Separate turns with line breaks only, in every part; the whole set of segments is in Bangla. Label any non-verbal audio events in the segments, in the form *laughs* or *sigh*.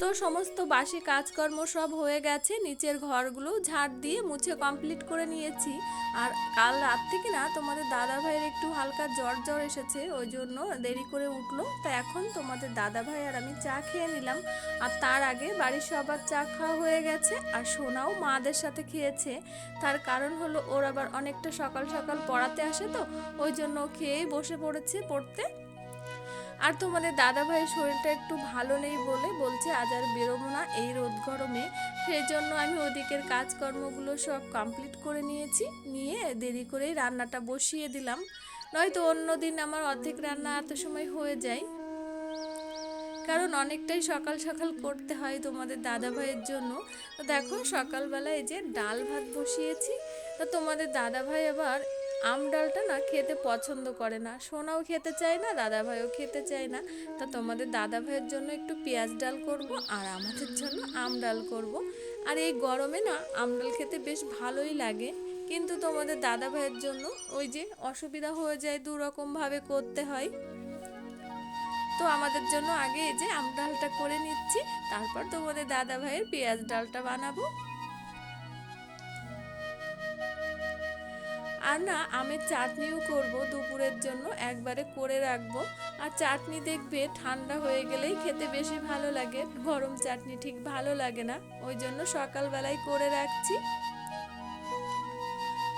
তো সমস্ত বাসি কাজকর্ম সব হয়ে গেছে। নিচের ঘরগুলো ঝাড় দিয়ে মুছে কমপ্লিট করে নিয়েছি। আর কাল রাত থেকে না তোমাদের দাদা ভাইয়ের একটু হালকা জ্বর জ্বর এসেছে, ওই জন্য দেরি করে উঠল। তা এখন তোমাদের দাদা ভাই আর আমি চা খেয়ে নিলাম। আর তার আগে বাড়ির সবার চা খাওয়া হয়ে গেছে। আর সোনাও মাদের সাথে খেয়েছে। তার কারণ হলো ওর আবার অনেকটা সকাল সকাল পড়াতে আসে তো, ওই জন্য খেয়েই বসে পড়েছে পড়তে। আর তোমাদের দাদা ভাইয়ের শরীরটা একটু ভালো নেই বলে বলছে, আজ আর বেরোবো না এই রোদ গরমে। সেই জন্য আমি ওদিকের কাজকর্মগুলো সব কমপ্লিট করে নিয়েছি, নিয়ে দেরি করেই রান্নাটা বসিয়ে দিলাম। নয়তো অন্য দিন আমার অর্ধেক রান্না এত সময় হয়ে যায়। কারণ অনেকটাই সকাল সকাল করতে হয় তোমাদের দাদা ভাইয়ের জন্য দেখো সকালবেলা এই যে ডাল ভাত বসিয়েছি, তো তোমাদের দাদা ভাই আবার আম ডালটা না খেতে পছন্দ করে না। সোনাও খেতে চায় না দাদা ভাইও খেতে চায় না। তা তোমাদের দাদা ভাইয়ের জন্য একটু পেঁয়াজ ডাল করব আর আমাদের জন্য আম ডাল করব। আর এই গরমে না আম ডাল খেতে বেশ ভালোই লাগে। কিন্তু তোমাদের দাদা ভাইয়ের জন্য ওই যে অসুবিধা হয়ে যায় দু রকমভাবে করতে হয়। তো আমাদের জন্য আগে এই যে আম ডালটা করে নিচ্ছি, তারপর তোমাদের দাদা ভাইয়ের পেঁয়াজ ডালটা বানাবো। আর না আমি চাটনিও করব দুপুরের জন্য, একবারে করে রাখব। আর চাটনি দেখবে ঠান্ডা হয়ে গেলেই খেতে বেশি ভালো লাগে। গরম চাটনি ঠিক ভালো লাগে না, ওই জন্য সকালবেলায় করে রাখছি।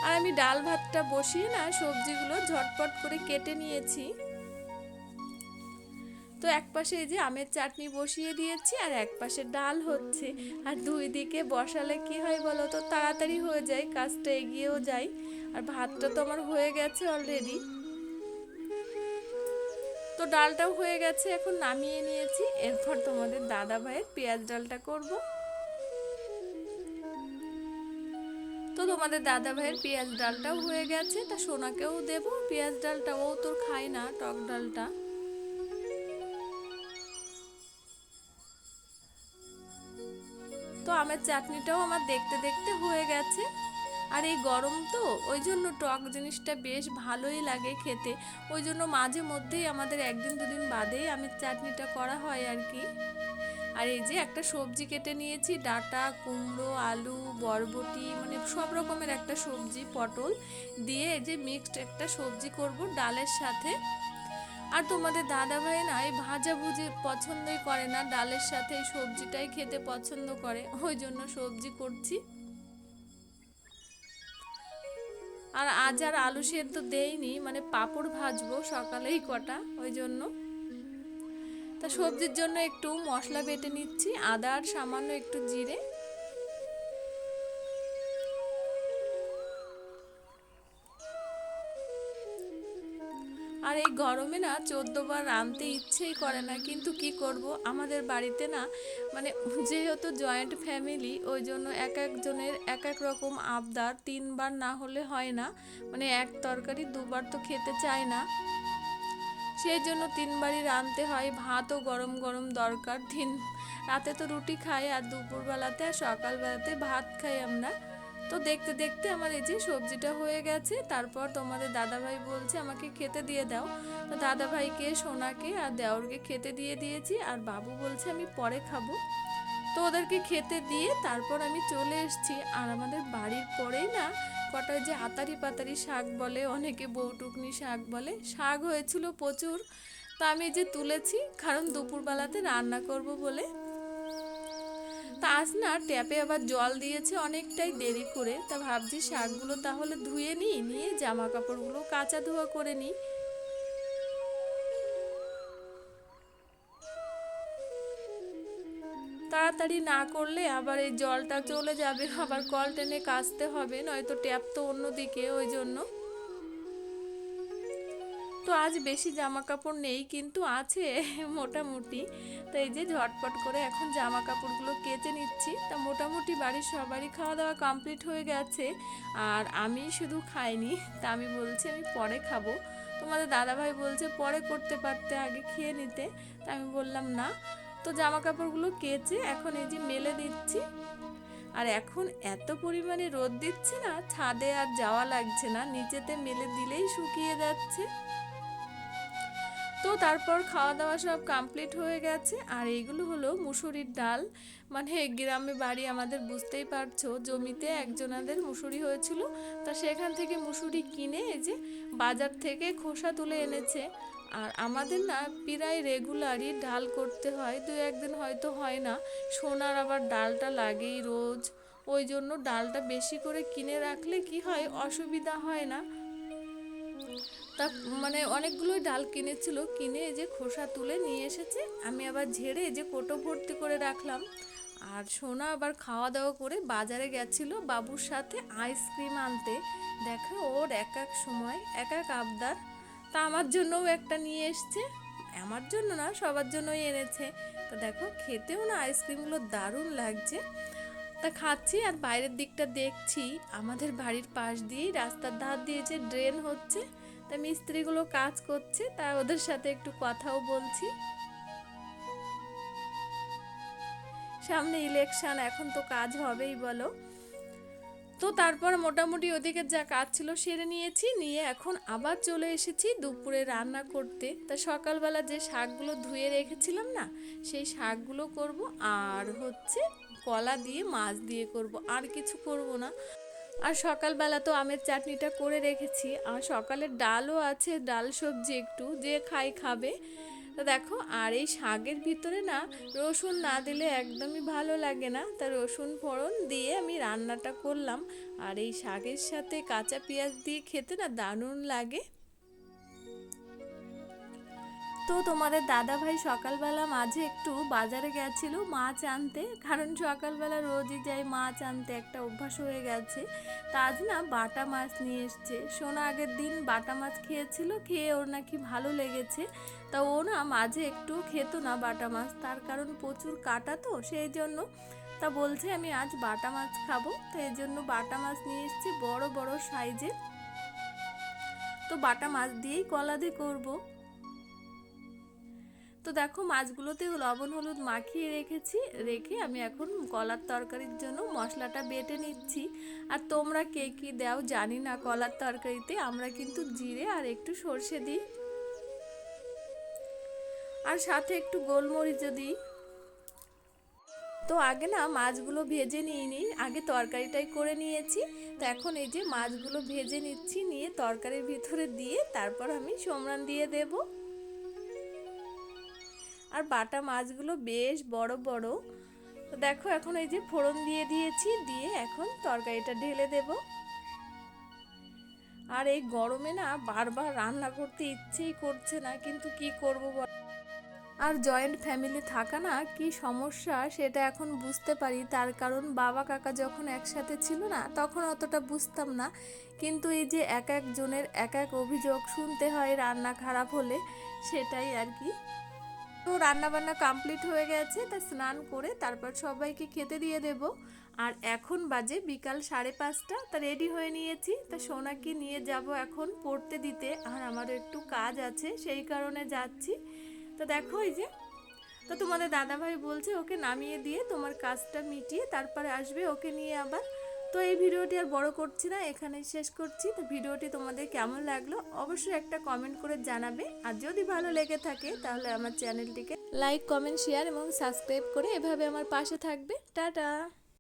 আর আমি ডাল ভাতটা বসিয়ে না সবজিগুলো ঝটপট করে কেটে নিয়েছি। তো এক পাশে এই যে আমের চাটনি বসিয়ে দিয়েছি আর এক পাশে ডাল হচ্ছে। আর দুই দিকে বসালে কি হয় বলো তো? তাড়াতাড়ি হয়ে যায়, কাজটা এগিয়েও যায়। আর ভাতটা তো আমার হয়ে গেছে অলরেডি তো ডালটাও হয়ে গেছে, এখন নামিয়ে নিয়েছি। এরপর তোমাদের দাদা ভাইয়ের পেঁয়াজ ডালটা করব। তো তোমাদের দাদা ভাইয়ের পেঁয়াজ ডালটাও হয়ে গেছে, তা সোনাকেও দেবো। পেঁয়াজ ডালটা ও তোর খায় না, টক ডালটা। আমের চাটনিটাও আমার দেখতে দেখতে হয়ে গেছে। আর এই গরম তো, ওই জন্য টক জিনিসটা বেশ ভালোই লাগে খেতে। ওই জন্য মাঝে মধ্যেই আমাদের একদিন দুদিন বাদেই আমের চাটনিটা করা হয় আর কি। আর এই যে একটা সবজি কেটে নিয়েছি, ডাটা, কুমড়ো, আলু, বরবটি মানে সব রকমের একটা সবজি, পটল। দিয়ে এই যে মিক্সড একটা সবজি করব ডালের সাথে। আর তোমাদের দাদা ভাই না এই ভাজা ভুজি পছন্দই করে না, ডালের সাথে এই সবজিটাই খেতে পছন্দ করে, ওই জন্য সবজি করছি। আর আজ আর আলু সেদ্ধ দেইনি মানে পাঁপড় ভাজবো সকালেই কটা, ওই জন্য। তা সবজির জন্য একটু মশলা বেটে নিচ্ছি, আদা আর সামান্য একটু জিরে। আর এই গরমে না চোদ্দবার রাঁধতে ইচ্ছেই করে না, কিন্তু কি করব? আমাদের বাড়িতে না মানে যেহেতু জয়েন্ট ফ্যামিলি ওই জন্য এক একজনের এক এক রকম আবদার, তিনবার না হলে হয় না। মানে এক তরকারি দুবার তো খেতে চায় না। সেই জন্য তিনবারই রাঁধতে হয়, ভাতও গরম গরম দরকার। দিন রাতে তো রুটি খাই আর দুপুরবেলাতে আর সকালবেলাতে ভাত খাই আমরা। তো দেখতে দেখতে আমার এই যে সবজিটা হয়ে গেছে, তারপর তোমাদের দাদাভাই বলছে আমাকে খেতে দিয়ে দাও। তো দাদাভাইকে, সোনাকে আর দেওরকে খেতে দিয়ে দিয়েছি, আর বাবু বলছে আমি পরে খাব। তো ওদেরকে খেতে দিয়ে তারপর আমি চলে এসেছি, আর আমাদের বাড়ির পরেই না কটা যে আতারি পাতারি শাক বলে, অনেকে বউটুকনি শাক বলে, শাক হয়েছিল প্রচুর। তা আমি যে তুলেছি, কারণ দুপুরবেলাতে রান্না করব বলে। তা আজ না ট্যাপে আবার জল দিয়েছে অনেকটাই দেরি করে। তা ভাবছি শাকগুলো তাহলে ধুয়ে নিই, নিয়ে জামা কাপড়গুলো কাঁচা ধোয়া করে নিই। তাড়াতাড়ি না করলে আবার এই জলটা চলে যাবে, আবার কল টেনে কাচতে হবে, নয়তো ট্যাপ তো অন্যদিকে, ওই জন্য। আজ বেশি জামা কাপড় নেই, কিন্তু আছে *laughs* মোটামুটি। তো এই যে ঝটপট করে এখন জামা কাপড়গুলো কেচে নিচ্ছি। তা মোটামুটি বাড়ির সবারই খাওয়া দাওয়া কমপ্লিট হয়ে গেছে, আর আমি শুধু খাইনি। তা আমি বলছি আমি পরে খাব। তোমাদের দাদাভাই বলছে পরে করতে পারতে আগে খেয়ে নিতে। তা আমি বললাম না। তো জামা কাপড়গুলো কেচে এখন এই যে মেলে দিচ্ছি। আর এখন এত পরিমাণে রোদ দিচ্ছে না, ছাদে আর যাওয়া লাগছে না। নিচেতে মেলে দিলেই শুকিয়ে যাচ্ছে। তো তারপর খাওয়া দাওয়া সব কমপ্লিট হয়ে গেছে। আর এইগুলো হলো মুসুরির ডাল। মানে গ্রামে বাড়ি আমাদের বুঝতেই পারছ, জমিতে একজনাদের মুসুরি হয়েছিল। তা সেখান থেকে মুসুরি কিনে এই যে বাজার থেকে খোসা তুলে এনেছে। আর আমাদের না প্রায় রেগুলারই ডাল করতে হয়। দু একদিন হয়তো হয় না। সোনার আবার ডালটা লাগেই রোজ। ওই জন্য ডালটা বেশি করে কিনে রাখলে কি হয়? অসুবিধা হয় না। তা মানে অনেকগুলোই ডাল কিনেছিল, কিনে এই যে খোসা তুলে নিয়ে এসেছে। আমি আবার ঝেড়ে যে কোটো ভর্তি করে রাখলাম। আর সোনা আবার খাওয়া দাওয়া করে বাজারে গেছিল বাবুর সাথে আইসক্রিম আনতে। দেখো ওর এক এক সময়, এক এক আবদার। তা আমার জন্যও একটা নিয়ে এসছে, আমার জন্য না, সবার জন্যই এনেছে। তা দেখো, খেতেও না আইসক্রিমগুলো দারুণ লাগছে। তা খাচ্ছি আর বাইরের দিকটা দেখছি। আমাদের বাড়ির পাশ দিয়েই রাস্তার ধার দিয়ে যে ড্রেন হচ্ছে মিস্ত্রিগুলো কাজ করছে, তা ওদের সাথে একটু কথাও বলছি। সামনে ইলেকশন এখন তো কাজ হবেই বলো। তো তারপর মোটামুটি ওদিকে যা কাজ ছিল সেরে নিয়েছি, নিয়ে এখন আবার চলে এসেছি দুপুরে রান্না করতে। তা সকালবেলা যে শাকগুলো ধুয়ে রেখেছিলাম না, সেই শাকগুলো করব আর হচ্ছে কলা দিয়ে, মাছ দিয়ে করব। আর কিছু করব না। আর সকালবেলা তো আমের চাটনিটা করে রেখেছি। আর সকালের ডালও আছে, ডাল সবজি একটু, যে খাই খাবে। তো দেখো, আর এই শাকের ভিতরে না, রসুন না দিলে একদমই ভালো লাগে না। তা রসুন ফোড়ন দিয়ে আমি রান্নাটা করলাম। আর এই শাকের সাথে কাঁচা পেঁয়াজ দিয়ে খেতে না দারুণ লাগে। তো তোমাদের দাদা ভাই সকালবেলা মাঝে একটু বাজারে গেছিল মাছ আনতে। কারণ সকালবেলা রোজই যাই মাছ আনতে, একটা অভ্যাস হয়ে গেছে। তা আজ না বাটা মাছ নিয়ে এসছে। সোনা আগের দিন বাটা মাছ খেয়েছিল, খেয়ে ওর নাকি ভালো লেগেছে। তা ও না মাঝে একটু খেত না বাটা মাছ। তার কারণ প্রচুর কাটা তো, সেই জন্য তা বলছে আমি আজ বাটা মাছ খাব। তো এই জন্য বাটা মাছ নিয়ে এসছি বড় বড় সাইজের। তো বাটা মাছ দিয়েই কলা দিয়ে করব। তো দেখো মাছগুলোতে লবণ, হলুদ মাখিয়ে রেখেছি, রেখে আমি এখন কলার তরকারির জন্য মশলাটা বেটে নিচ্ছি। আর তোমরা কে কী দাও জানি না কলার তরকারিতে, আমরা কিন্তু জিরে আর একটু সর্ষে দিই। আর সাথে একটু গোলমরিচও দিই। তো আগে না মাছগুলো ভেজে নিয়ে নিই, আগে তরকারিটাই করে নিয়েছি। তো এখন এই যে মাছগুলো ভেজে নিচ্ছি, নিয়ে তরকারির ভিতরে দিয়ে তারপর আমি সোমরান দিয়ে দেবো। আর বাটা মাছগুলো বেশ বড় বড়। তো দেখো এখন এই যে ফোড়ন দিয়ে দিয়েছি, দিয়ে এখন তরকারিটা ঢেলে দেব। আর এই গরমে না বারবার রান্না করতে ইচ্ছেই করছে না, কিন্তু কি করব বল? আর জয়েন্ট ফ্যামিলি থাকা না কি সমস্যা সেটা এখন বুঝতে পারি। তার কারণ বাবা, কাকা যখন একসাথে ছিল না, তখন অতটা বুঝতাম না। কিন্তু এই যে এক একজনের এক এক অভিযোগ শুনতে হয় রান্না খারাপ হলে, সেটাই আর কি। তো রান্নাবান্না কমপ্লিট হয়ে গেছে, তা স্নান করে তারপর সবাইকে খেতে দিয়ে দেব। আর এখন বাজে বিকাল সাড়ে পাঁচটা, তা রেডি হয়ে নিয়েছি। তা সোনাকে নিয়ে যাব এখন পড়তে দিতে, আর আমারও একটু কাজ আছে, সেই কারণে যাচ্ছি। তো দেখো এই যে, তো তোমাদের দাদাভাই বলছে ওকে নামিয়ে দিয়ে তোমার কাজটা মিটিয়ে তারপরে আসবে, ওকে নিয়ে আবার তো এই ভিডিওটি আর বড় করছি না এখানে শেষ করছি। তো ভিডিওটি তোমাদের কেমন লাগল অবশ্যই একটা কমেন্ট করে জানাবে। আর যদি ভালো লেগে থাকে তাহলে আমার চ্যানেলটিকে লাইক কমেন্ট শেয়ার এবং সাবস্ক্রাইব করে এভাবে আমার পাশে থাকবে। টাটা!